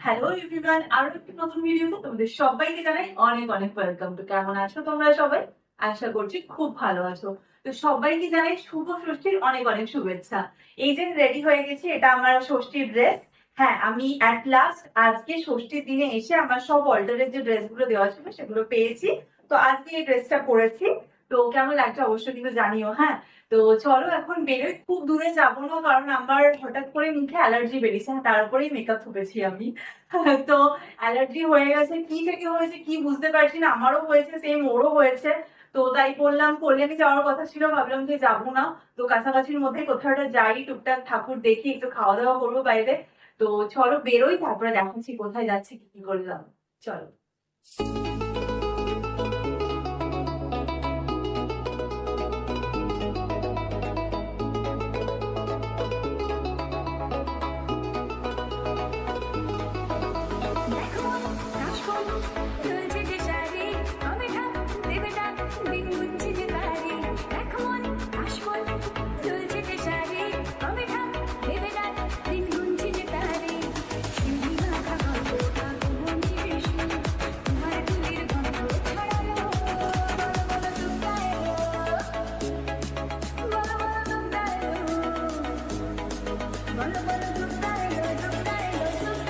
Hello everyone আরও একটি নতুন ভিডিওতে তোমাদের সবাইকে জানাই অনেক অনেক ওয়েলকাম তো কেমন আছো তোমরা সবাই? আশা করছি খুব ভালো আছো। তো সবাইকে জানাই শুভ ষষ্ঠীর অনেক অনেক শুভেচ্ছা। এই যে রেডি হয়ে গেছি, এটা আমার ষষ্ঠীর ড্রেস হ্যাঁ আমি অ্যাট লাস্ট আজকে ষষ্ঠীর দিনে এসে আমার সব অল্টারের যে ড্রেসগুলো দেওয়া ছিল সেগুলো পেয়েছি। তো আজকে এই ড্রেসটা পরেছি। তো কেমন লাগছে অবশ্যই কিন্তু জানিও হ্যাঁ? তো চলো এখন বেরোই খুব দূরে যাব না কারণ আমার হঠাৎ করে মুখে অ্যালার্জি বেরিয়েছে হ্যাঁ, তারপরেই মেকআপ থুপেছি আমি। তো অ্যালার্জি হয়ে গেছে কি থেকে হয়েছে কি বুঝতে পারছি না আমারও হয়েছে সেম ওরও হয়েছে। তো তাই বললাম কল্যাণী যাওয়ার কথা ছিল ভাবলাম যে যাব না। তো কাছাকাছির মধ্যে কোথাও একটা যাই টুকটাক ঠাকুর দেখি একটু খাওয়া দাওয়া করব বাইরে। তো চলো বেরোই তারপরে দেখাচ্ছি কোথায় যাচ্ছি কি কি করলাম। চলো।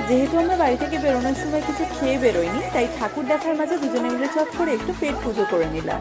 যেহেতু আমরা বাড়ি থেকে বেরোনোর সময় কিছু খেয়ে বেরোইনি, তাই ঠাকুর দেখার মাঝে দুজনে মিলে চট করে একটু পেট পুজো করে নিলাম।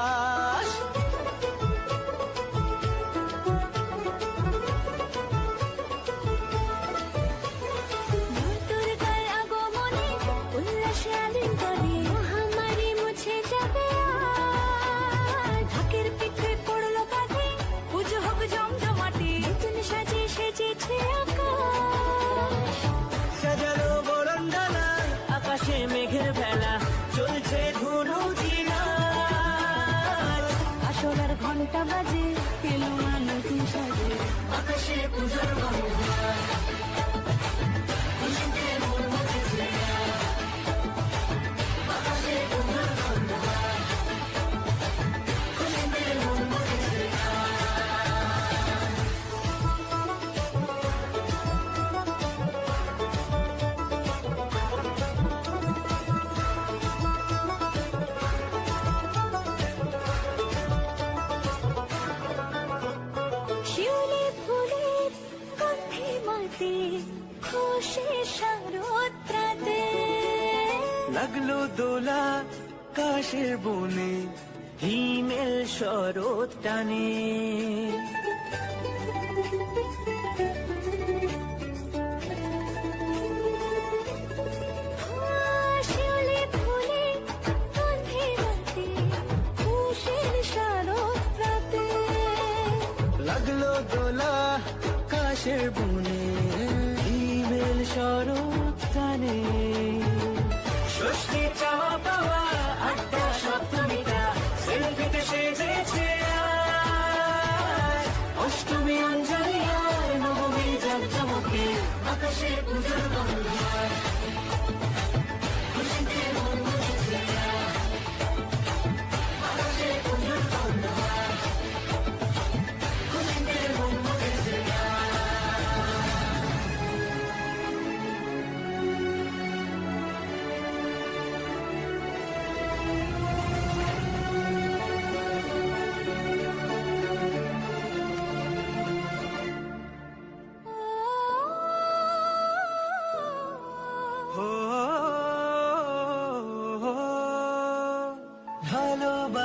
খুশি শারদ্রাতে লাগল দোলা কাশের বনে হিমেল শরৎ টানে লাগল দোলা কাশের বনে শরৎ কানে ষষ্ঠী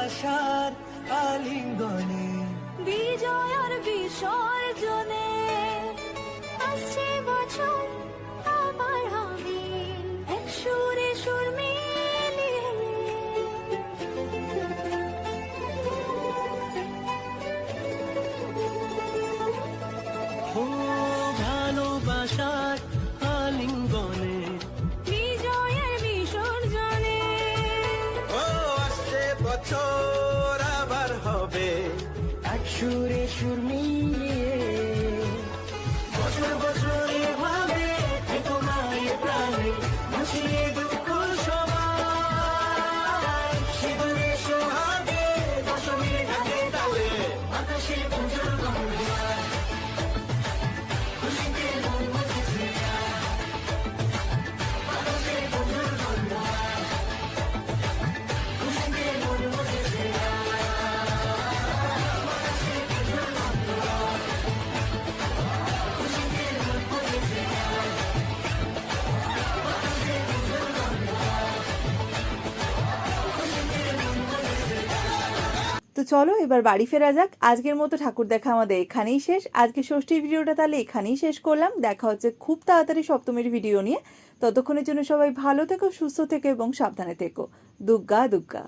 আশার আলিঙ্গনে বিজয়ার বিসর্জনে। চলো, এবার বাড়ি ফেরা যাক। আজকের মতো ঠাকুর দেখা আমাদের এখানেই শেষ। আজকে ষষ্ঠীর ভিডিওটা তাহলে এখানেই শেষ করলাম। দেখা হচ্ছে খুব তাড়াতাড়ি সপ্তমীর ভিডিও নিয়ে। ততক্ষণের জন্য সবাই ভালো থেকো, সুস্থ থেকো এবং সাবধানে থেকো। দুগ্গা দুগ্গা।